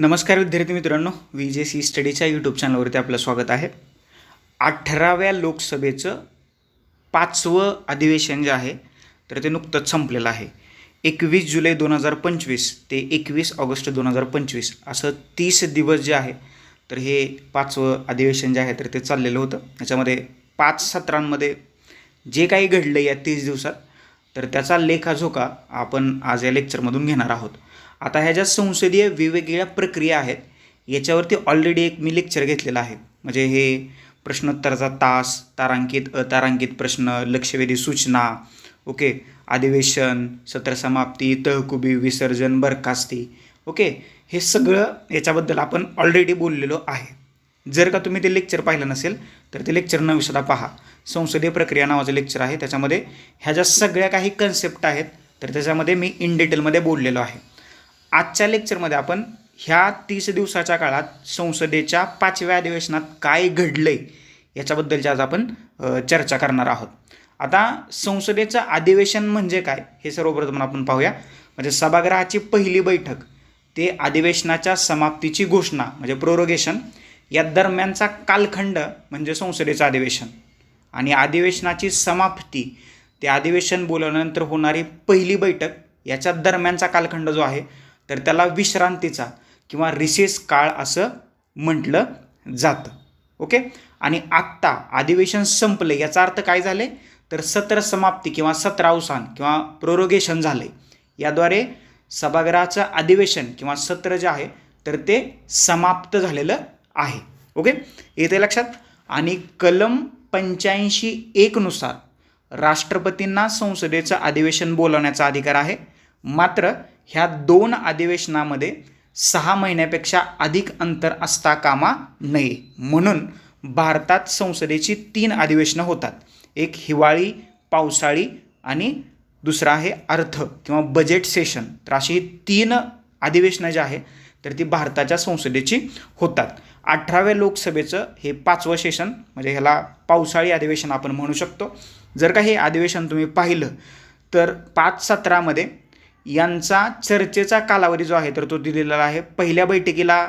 नमस्कार विद्यार्थी मित्रांनो व्ही जे सी स्टडीच्या यूट्यूब चॅनलवरती आपलं स्वागत आहे. अठराव्या लोकसभेचं पाचवं अधिवेशन जे आहे तर ते नुकतंच संपलेलं आहे. एकवीस जुलै दोन हजार पंचवीस ते एकवीस ऑगस्ट दोन हजार पंचवीस असं तीस दिवस जे आहे तर हे पाचवं अधिवेशन जे आहे तर ते चाललेलं होतं. याच्यामध्ये पाच सत्रांमध्ये जे काही घडलं या तीस दिवसात तर त्याचा लेखाजोखा आपण आज या लेक्चरमधून घेणार आहोत. आता ह्या ज्या संसदीय वेगवेगळ्या प्रक्रिया आहेत याच्यावरती ऑलरेडी एक मी लेक्चर घेतलेलं आहे. म्हणजे हे प्रश्नोत्तराचा तास तारांकित अतारांकित प्रश्न लक्षवेधी सूचना ओके अधिवेशन सत्र समाप्ती तहकुबी विसर्जन बरखास्ती ओके हे सगळं याच्याबद्दल आपण ऑलरेडी बोललेलो आहे. जर का तुम्ही ते लेक्चर पाहिलं नसेल तर ते लेक्चर न पहा. संसदीय प्रक्रिया नावाचं लेक्चर आहे. त्याच्यामध्ये ह्या ज्या सगळ्या काही कन्सेप्ट आहेत तर त्याच्यामध्ये मी इन डिटेलमध्ये बोललेलो आहे. आजच्या लेक्चरमध्ये आपण ह्या तीस दिवसाच्या काळात संसदेच्या पाचव्या अधिवेशनात काय घडलं आहे याच्याबद्दलची आज आपण चर्चा करणार आहोत. आता संसदेचं अधिवेशन म्हणजे काय हे सर्वप्रथम आपण पाहूया. म्हणजे सभागृहाची पहिली बैठक ते अधिवेशनाच्या समाप्तीची घोषणा म्हणजे प्रोरोगेशन या दरम्यानचा कालखंड म्हणजे संसदेचं अधिवेशन. आणि अधिवेशनाची समाप्ती ते अधिवेशन बोलवल्यानंतर होणारी पहिली बैठक याच्या दरम्यानचा कालखंड जो आहे तर त्याला विश्रांतीचा किंवा रिसेस काळ असं म्हटलं जातं. ओके आणि आत्ता अधिवेशन संपलं याचा अर्थ काय झाले? तर सत्र समाप्ती किंवा सत्रावसान किंवा प्रोरोगेशन झाले. याद्वारे सभागृहाचं अधिवेशन किंवा सत्र जे आहे तर ते समाप्त झालेलं आहे. ओके येते लक्षात? आणि कलम पंच्याऐंशी एकनुसार राष्ट्रपतींना संसदेचं अधिवेशन बोलवण्याचा अधिकार आहे. मात्र ह्या दोन अधिवेशनामध्ये सहा महिन्यापेक्षा अधिक अंतर असता कामा नये. म्हणून भारतात संसदेची तीन अधिवेशनं होतात. एक हिवाळी पावसाळी आणि दुसरा आहे अर्थ किंवा बजेट सेशन तर अशी ही तीन अधिवेशनं जी आहे तर ती भारताच्या संसदेची होतात. अठराव्या लोकसभेचं हे पाचवं सेशन म्हणजे ह्याला पावसाळी अधिवेशन आपण म्हणू शकतो. जर का हे अधिवेशन तुम्ही पाहिलं तर पाच सत्रामध्ये यांचा चर्चेचा कालावधी जो आहे तर तो दिलेला आहे. पहिल्या बैठकीला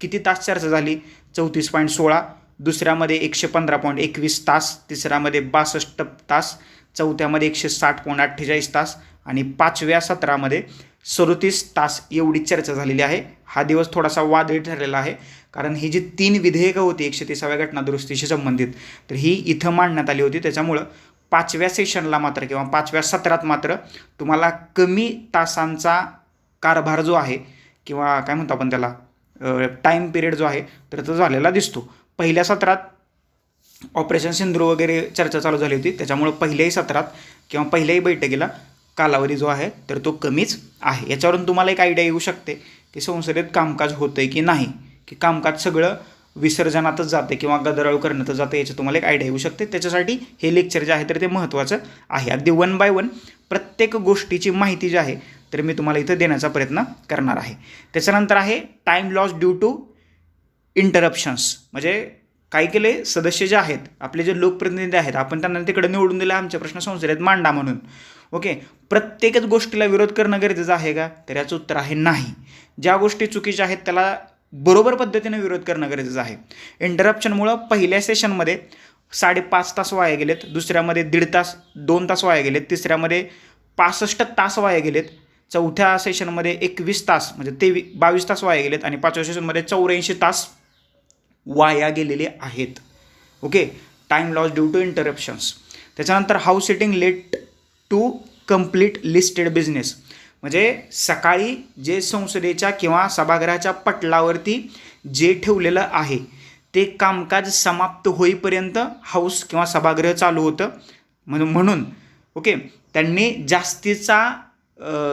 किती तास चर्चा झाली? चौतीस पॉईंट सोळा दुसऱ्यामध्ये एकशे पंधरा पॉईंट एकवीस तास तिसऱ्यामध्ये बासष्ट तास चौथ्यामध्ये एकशे साठ पॉईंट अठ्ठेचाळीस तास आणि पाचव्या सत्रामध्ये सदोतीस तास एवढी चर्चा झालेली आहे. हा दिवस थोडासा वादळी ठरलेला आहे कारण ही जी तीन विधेयकं होती एकशे तिसाव्या घटनादुरुस्तीशी संबंधित तर ही इथं मांडण्यात आली होती. त्याच्यामुळं पाचव्या सेशनला मात्र किंवा पाचव्या सत्रात मात्र तुम्हाला कमी तासांचा कारभार जो आहे किंवा काय म्हणतो आपण त्याला टाईम पिरियड जो आहे तर तो झालेला दिसतो. पहिल्या सत्रात ऑपरेशन सिंधू वगैरे चर्चा चालू झाली होती. त्याच्यामुळं पहिल्याही सत्रात किंवा पहिल्याही बैठकीला कालावधी जो आहे तर तो कमीच आहे. याच्यावरून तुम्हाला एक आयडिया येऊ शकते की संसदेत कामकाज होतं आहे की नाही की कामकाज सगळं विसर्जनातच जाते किंवा गदराळू करण्यातच जाते याची तुम्हाला एक आयडिया येऊ शकते. त्याच्यासाठी हे लेक्चर जे आहे तर ते महत्त्वाचं आहे. अगदी वन बाय वन प्रत्येक गोष्टीची माहिती जी आहे तर मी तुम्हाला इथं देण्याचा प्रयत्न करणार आहे. त्याच्यानंतर आहे time loss due to interruptions म्हणजे काय केले सदस्य जे आहेत आपले जे लोकप्रतिनिधी आहेत आपण त्यांना तिकडे निवडून दिलं आमचे प्रश्न संसदेत मांडा म्हणून. ओके? प्रत्येकच गोष्टीला विरोध करणं गरजेचं आहे का? तर याचं उत्तर आहे नाही. ज्या गोष्टी चुकीच्या आहेत त्याला बरोबर पद्धतीने विरोध करणं गरजेचं आहे. इंटरप्शनमुळं पहिल्या सेशनमध्ये साडेपाच तास वाया गेलेत दुसऱ्यामध्ये दीड तास दोन तास वाया गेलेत तिसऱ्यामध्ये पासष्ट तास वाया गेलेत चौथ्या सेशनमध्ये एकवीस तास म्हणजे तेवी बावीस तास वाया गेलेत आणि पाचव्या सेशनमध्ये चौऱ्याऐंशी तास वाया गेलेले आहेत. Okay time loss due to interruptions त्याच्यानंतर house sitting late to complete listed business म्हणजे सकाळी जे संसदेच्या किंवा सभागृहाच्या पटलावरती जे ठेवलेलं आहे ते कामकाज समाप्त होईपर्यंत हाऊस किंवा सभागृह चालू होतं. म्हणून म्हणून ओके त्यांनी जास्तीचा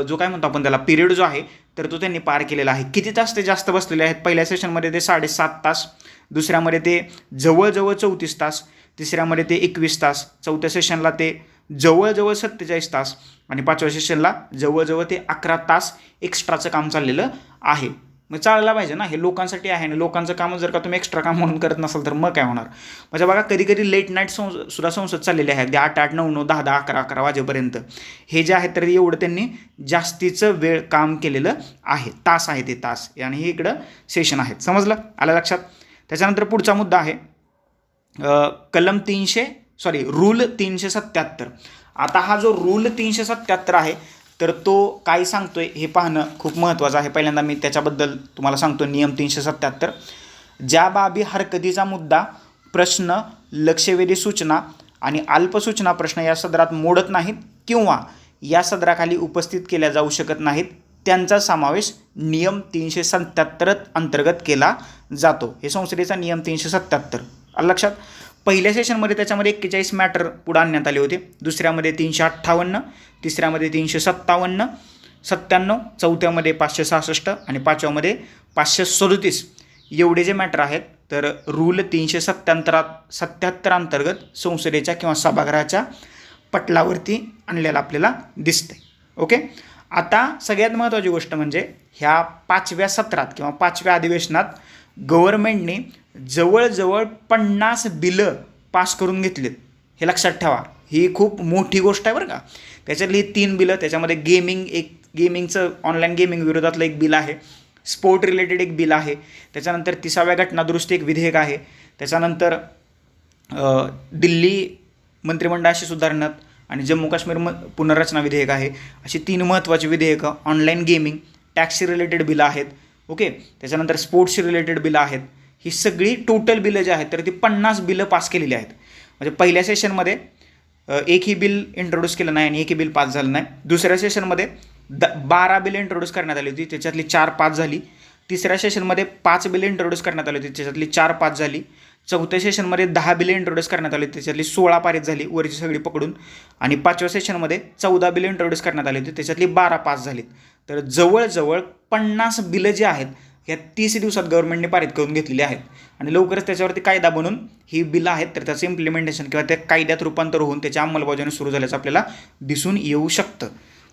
जो काय म्हणतो आपण त्याला पिरियड जो आहे तर तो त्यांनी पार केलेला आहे. किती तास ते जास्त बसलेले आहेत? पहिल्या सेशनमध्ये ते साडेसात तास दुसऱ्यामध्ये ते जवळजवळ चौतीस तास तिसऱ्यामध्ये ते एकवीस तास चौथ्या सेशनला ते जवळजवळ सत्तेचाळीस तास आणि पाचव्या सेशनला जवळजवळ ते अकरा तास एक्स्ट्राचं काम चाललेलं आहे. मग चालायला पाहिजे ना हे लोकांसाठी आहे आणि लोकांचं काम जर का तुम्ही एक्स्ट्रा काम म्हणून करत नसाल तर मग काय होणार? म्हणजे बघा कधी कधी लेट नाईट संस सुद्धा संसद चाललेले आहेत ते आठ आठ नऊ नऊ दहा दहा अकरा अकरा वाजेपर्यंत. हे जे आहे तर एवढं त्यांनी जास्तीचं वेळ काम केलेलं आहे. तास आहे ते तास. आणि हे इकडं सेशन आहेत. समजलं? आलं लक्षात? त्याच्यानंतर पुढचा मुद्दा आहे. कलम तीनशे सॉरी रूल तीनशे सत्याहत्तर आता हा जो रूल तीनशे सत्याहत्तर आहे तर तो काय सांगतोय हे पाहणं खूप महत्त्वाचं आहे. पहिल्यांदा मी त्याच्याबद्दल तुम्हाला सांगतो नियम तीनशे सत्याहत्तर ज्या बाबी हरकतीचा मुद्दा प्रश्न लक्षवेधी सूचना आणि अल्पसूचना प्रश्न या सदरात मोडत नाहीत किंवा या सदराखाली उपस्थित केल्या जाऊ शकत नाहीत त्यांचा समावेश नियम तीनशे सत्याहत्तर अंतर्गत केला जातो. हे संसदेचा नियम तीनशे सत्याहत्तर लक्षात? पहिल्या सेशनमध्ये त्याच्यामध्ये एक्केचाळीस मॅटर पुढे आणण्यात आले होते. दुसऱ्यामध्ये तीनशे अठ्ठावन्न तिसऱ्यामध्ये तीनशे सत्तावन्न सत्त्याण्णव चौथ्यामध्ये पाचशे सहासष्ट आणि पाचव्यामध्ये पाचशे सदोतीस. एवढे जे मॅटर आहेत तर रूल तीनशे सत्त्याहत्तरात सत्याहत्तर अंतर्गत संसदेच्या किंवा सभागृहाच्या पटलावरती आणलेलं आपल्याला दिसतंय. ओके आता सगळ्यात महत्त्वाची गोष्ट म्हणजे ह्या पाचव्या सत्रात किंवा पाचव्या अधिवेशनात गव्हर्मेंटने जवळजवळ पन्नास बिलं पास करून घेतलीत. हे लक्षात ठेवा. ही खूप मोठी गोष्ट आहे बरं का. त्याच्यातली तीन बिलं त्याच्यामध्ये गेमिंग एक गेमिंगचं ऑनलाईन गेमिंग विरोधातलं एक बिल आहे. स्पोर्ट रिलेटेड एक बिल आहे. त्याच्यानंतर तिसाव्या घटनादुरुस्ती एक विधेयक आहे. त्याच्यानंतर दिल्ली मंत्रिमंडळाशी सुधारण्यात आणि जम्मू काश्मीर म पुनर्रचना विधेयक आहे. अशी तीन महत्त्वाची विधेयकं ऑनलाईन गेमिंग टॅक्सी रिलेटेड बिलं आहेत. ओके? त्याच्यानंतर स्पोर्ट्सशी रिलेटेड बिलं आहेत. ही सगळी टोटल बिलं जी आहेत तर ती पन्नास बिलं पास केलेली आहेत. म्हणजे पहिल्या सेशनमध्ये एकही बिल इंट्रोड्यूस केलं नाही आणि एकही बिल पास झालं नाही. दुसऱ्या सेशनमध्ये द बारा बिल इंट्रोड्यूस करण्यात आली होती त्याच्यातली चार पाच झाली. तिसऱ्या सेशनमध्ये पाच बिल इंट्रोड्यूस करण्यात आली होती त्याच्यातली चार पाच झाली. चौथ्या सेशनमध्ये दहा बिले इंट्रोड्यूस करण्यात आली. त्याच्यातली सोळा पारित झाली वरची सगळी पकडून. आणि पाचव्या सेशनमध्ये चौदा बिल इंट्रोड्यूस करण्यात आली होती. त्याच्यातली बारा पास झालीत. तर जवळजवळ पन्नास बिलं जी आहेत ह्या तीस दिवसात गव्हर्नमेंटने पारित करून घेतलेली आहेत. आणि लवकरच त्याच्यावरती कायदा बनून ही बिलं आहेत तर त्याचं इम्प्लिमेंटेशन किंवा त्या कायद्यात रूपांतर होऊन त्याच्या अंमलबजावणी सुरू झाल्याचं आपल्याला दिसून येऊ शकतं.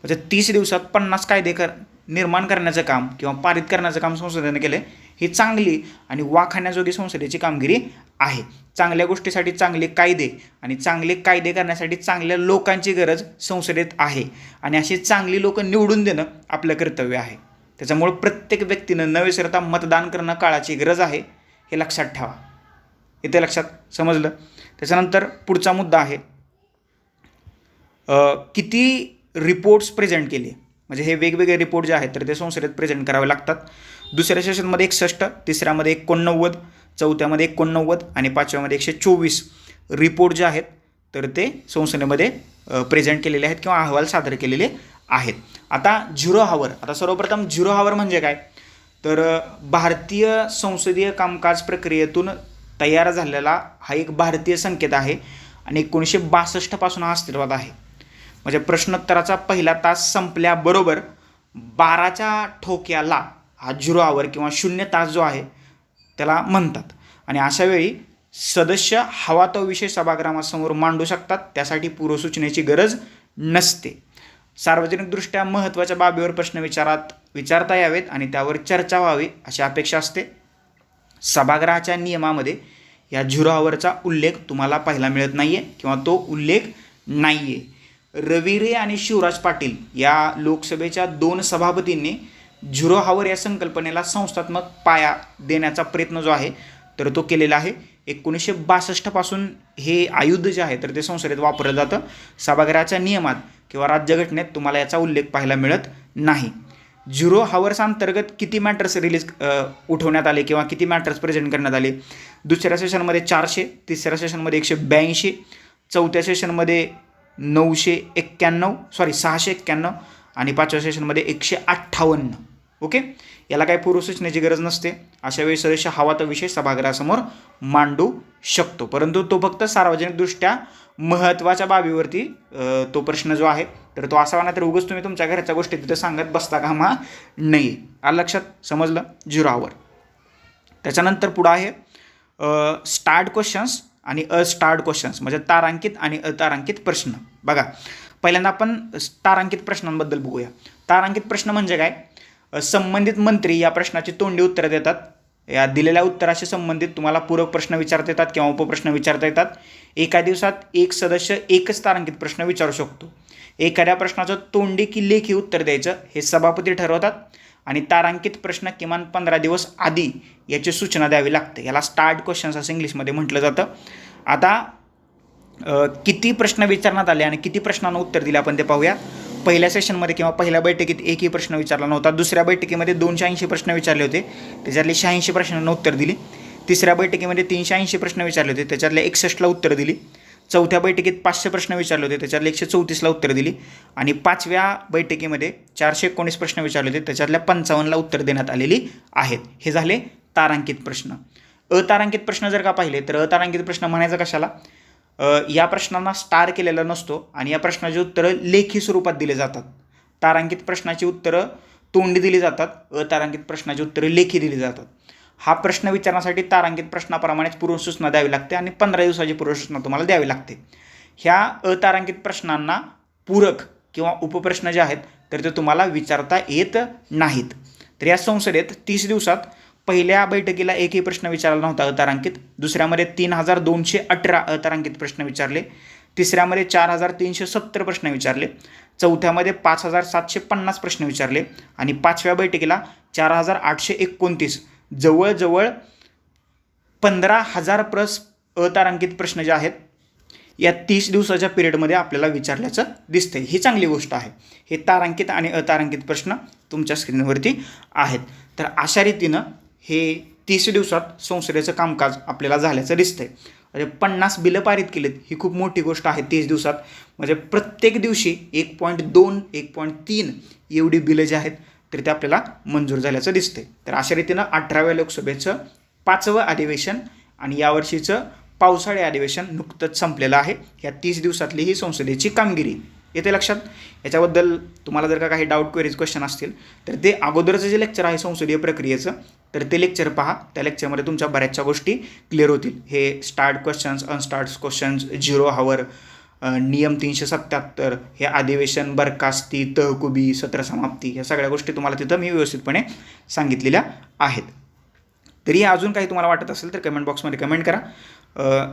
म्हणजे तीस दिवसात पन्नास कायदे कर निर्माण करण्याचं काम किंवा पारित करण्याचं काम संसदेनं केलं ही चांगली आणि वाखाण्याजोगी संसदेची कामगिरी आहे. चांगल्या गोष्टीसाठी चांगले कायदे आणि चांगले कायदे करण्यासाठी चांगल्या लोकांची गरज संसदेत आहे. आणि अशी चांगली लोकं निवडून देणं आपलं कर्तव्य आहे. त्याच्यामुळं प्रत्येक व्यक्तीनं न विसरता मतदान करणं काळाची गरज आहे हे लक्षात ठेवा. इथे लक्षात समजलं? त्याच्यानंतर पुढचा मुद्दा आहे. किती रिपोर्ट्स प्रेझेंट केले. म्हणजे हे वेगवेगळे रिपोर्ट जे आहेत तर ते संसदेत प्रेझेंट करावे लागतात. दुसऱ्या सेशनमध्ये एकसष्ट तिसऱ्यामध्ये एकोणनव्वद चौथ्यामध्ये एकोणनव्वद आणि पाचव्यामध्ये एकशे चोवीस रिपोर्ट जे आहेत तर ते संसदेमध्ये प्रेझेंट केलेले आहेत किंवा अहवाल सादर केलेले आहेत. आता झिरो हावर आता सर्वप्रथम झिरो हावर म्हणजे काय? तर भारतीय संसदीय कामकाज प्रक्रियेतून तयार झालेला हा एक भारतीय संकेत आहे आणि एकोणीसशे बासष्टपासून हा अस्तित्वात आहे. म्हणजे प्रश्नोत्तराचा पहिला तास संपल्याबरोबर बाराच्या ठोक्याला हा झिरो आवर किंवा शून्य तास जो आहे त्याला म्हणतात. आणि अशा वेळी सदस्य हवा तो विषय सभागृहासमोर मांडू शकतात त्यासाठी पूर्वसूचनेची गरज नसते. सार्वजनिकदृष्ट्या महत्त्वाच्या बाबीवर प्रश्न विचारात विचारता यावेत आणि त्यावर चर्चा व्हावी अशी अपेक्षा असते. सभागृहाच्या नियमामध्ये या झिरो आवरचा उल्लेख तुम्हाला पाहायला मिळत नाही आहे किंवा तो उल्लेख नाही आहे रविरे आणि शिवराज पाटील या लोकसभेच्या दोन सभापतींनी झिरो हावर या संकल्पनेला संस्थात्मक पाया देण्याचा प्रयत्न जो आहे तर तो केलेला आहे. एकोणीसशे बासष्टपासून हे आयुध जे आहे तर ते संसदेत वापरलं जातं. सभागृहाच्या नियमात किंवा राज्यघटनेत तुम्हाला याचा उल्लेख पाहायला मिळत नाही. झिरो हावर्स अंतर्गत किती मॅटर्स रिलीज उठवण्यात आले किंवा किती मॅटर्स प्रेझेंट करण्यात आले? दुसऱ्या सेशनमध्ये चारशे तिसऱ्या सेशनमध्ये एकशे ब्याऐंशी चौथ्या सेशनमध्ये नऊशे एक्क्याण्णव सॉरी सहाशे एक्क्याण्णव आणि पाचव्या सेशनमध्ये एकशे अठ्ठावन्न. ओके याला काही पूर्वसूचनेची गरज नसते. अशा वेळी सदस्य हवा तो विषय सभागृहासमोर मांडू शकतो. परंतु तो फक्त सार्वजनिकदृष्ट्या महत्त्वाच्या बाबीवरती तो प्रश्न जो आहे तर तो असावा नाही तर उगच तुम्ही तुमच्या घरच्या गोष्टी तिथं सांगत बसता कामा नाही आलं लक्षात? समजलं? झिरो आवर त्याच्यानंतर पुढं आहे स्टार्ट क्वेश्चन्स आणि अस्टार्ड क्वेश्चन्स म्हणजे तारांकित आणि अतारांकित प्रश्न. बघा पहिल्यांदा आपण तारांकित प्रश्नांबद्दल बघूया. तारांकित प्रश्न म्हणजे काय? संबंधित मंत्री या प्रश्नाची तोंडी उत्तरं देतात. या दिलेल्या उत्तराशी संबंधित तुम्हाला पूरक प्रश्न विचारता येतात किंवा उपप्रश्न विचारता येतात. एका दिवसात एक सदस्य एकच तारांकित प्रश्न विचारू शकतो. एखाद्या प्रश्नाचं तोंडी की लेखी उत्तर द्यायचं हे सभापती ठरवतात. आणि तारांकित प्रश्न किमान पंधरा दिवस आधी याची सूचना द्यावी लागते. याला स्टार्ट क्वेश्चन्स असं इंग्लिशमध्ये म्हटलं जातं. आता किती प्रश्न विचारण्यात आले आणि किती प्रश्नांना उत्तर दिले आपण ते पाहूया. पहिल्या सेशनमध्ये किंवा पहिल्या बैठकीत एकही प्रश्न विचारला नव्हता. दुसऱ्या बैठकीमध्ये दोनशे ऐंशी प्रश्न विचारले होते. त्याच्यातले शहाऐंशी प्रश्नांना उत्तर दिली. तिसऱ्या बैठकीमध्ये तीनशे ऐंशी प्रश्न विचारले होते. त्याच्यातले एकसष्टला उत्तर दिली. चौथ्या बैठकीत पाचशे प्रश्न विचारले होते त्याच्यातले एकशे चौतीसला उत्तर दिली. आणि पाचव्या बैठकीमध्ये चारशे एकोणीस प्रश्न विचारले होते त्याच्यातल्या पंचावन्नला उत्तर देण्यात आलेली आहेत. हे झाले तारांकित प्रश्न. अतारांकित प्रश्न जर का पाहिले तर अतारांकित प्रश्न म्हणायचं कशाला? या प्रश्नांना स्टार केलेला नसतो आणि या प्रश्नाची उत्तरं लेखी स्वरूपात दिले जातात. तारांकित प्रश्नाची उत्तरं तोंडी दिली जातात अतारांकित प्रश्नाची उत्तरं लेखी दिली जातात. हा प्रश्न विचारण्यासाठी तारांकित प्रश्नाप्रमाणेच पूर्वसूचना द्यावी लागते आणि पंधरा दिवसाची पूर्वसूचना तुम्हाला द्यावी लागते. ह्या अतारांकित प्रश्नांना पूरक किंवा उपप्रश्न जे आहेत तर ते तुम्हाला विचारता येत नाहीत. तर या संसदेत तीस दिवसात पहिल्या बैठकीला एकही प्रश्न विचारला नव्हता अतारांकित. दुसऱ्यामध्ये तीन हजार दोनशे अठरा अतारांकित प्रश्न विचारले. तिसऱ्यामध्ये चार हजार तीनशे सत्तर प्रश्न विचारले. चौथ्यामध्ये पाच हजार सातशे पन्नास प्रश्न विचारले. आणि पाचव्या बैठकीला चार हजार आठशे एकोणतीस जवळजवळ पंधरा हजार प्लस अतारांकित प्रश्न जे आहेत या तीस दिवसाच्या पिरियडमध्ये आपल्याला विचारल्याचं दिसतंय. ही चांगली गोष्ट आहे. हे तारांकित आणि अतारांकित प्रश्न तुमच्या स्क्रीनवरती आहेत. तर अशा रीतीनं हे तीस दिवसात संसदेचं कामकाज आपल्याला झाल्याचं दिसतंय. म्हणजे पन्नास बिलं पारित केलीत ही खूप मोठी गोष्ट आहे तीस दिवसात. म्हणजे प्रत्येक दिवशी एक पॉईंट दोन एक पॉईंट तीन एवढी बिलं जी आहेत तर ते आपल्याला मंजूर झाल्याचं दिसते तर अशा रीतीनं अठराव्या लोकसभेचं पाचवं अधिवेशन आणि यावर्षीचं पावसाळी अधिवेशन नुकतंच संपलेलं आहे. या तीस दिवसातली ही संसदेची कामगिरी. येते लक्षात? याच्याबद्दल तुम्हाला जर का काही डाऊट क्वेरीज क्वेश्चन असतील तर ते अगोदरचं जे लेक्चर आहे संसदीय प्रक्रियेचं तर ते लेक्चर पहा. त्या लेक्चरमध्ये तुमच्या बऱ्याचशा गोष्टी क्लिअर होतील. हे starred questions unstarred questions zero hour नियम तीनशे सत्याहत्तर हे अधिवेशन बरखास्ती तहकुबी सत्र समाप्ती ह्या सगळ्या गोष्टी तुम्हाला तिथं मी व्यवस्थितपणे सांगितलेल्या आहेत. तरी अजून काही तुम्हाला वाटत असेल तर कमेंट बॉक्समध्ये कमेंट करा.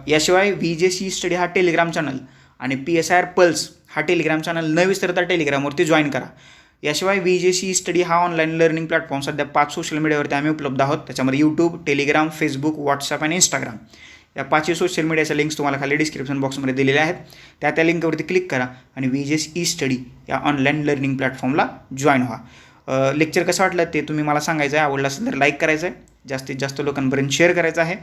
याशिवाय व्ही जे सी स्टडी हा टेलिग्राम चॅनल आणि P S I R Pulse हा टेलिग्राम चॅनल न विसरता टेलिग्रामवरती जॉईन करा. याशिवाय व्ही जे सी स्टडी हा ऑनलाईन लर्निंग प्लॅटफॉर्म सध्या पाच सोशल मीडियावरती आम्ही उपलब्ध आहोत. त्याच्यामध्ये यूट्यूब टेलिग्राम फेसबुक व्हॉट्सअप आणि इंस्टाग्राम या पाचही सोशल मीडियाच्या लिंक्स तुम्हाला खाली डिस्क्रिप्शन बॉक्समध्ये दिलेल्या आहेत. त्या त्या लिंकवरती क्लिक करा आणि व्ही जेस ई स्टडी या ऑनलाईन लर्निंग प्लॅटफॉर्मला जॉईन व्हा. लेक्चर कसं वाटलं ते तुम्ही मला सांगायचं आहे आवडलं असेल तर लाईक करायचं आहे जास्तीत जास्त लोकांपर्यंत शेअर करायचं आहे.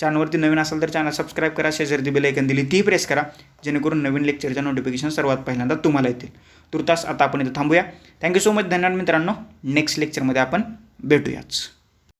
चॅनलवरती नवीन असेल तर चॅनल सबस्क्राईब करा. शेजारी बिल ऐकन दिली ती प्रेस करा. जेणेकरून नवीन लेक्चरच्या नोटिफिकेशन सर्वात पहिल्यांदा तुम्हाला येतील. तुर्तास आता आपण इथं थांबूया. थँक्यू सो मच धन्यवाद मित्रांनो. नेक्स्ट लेक्चरमध्ये आपण भेटूयाच.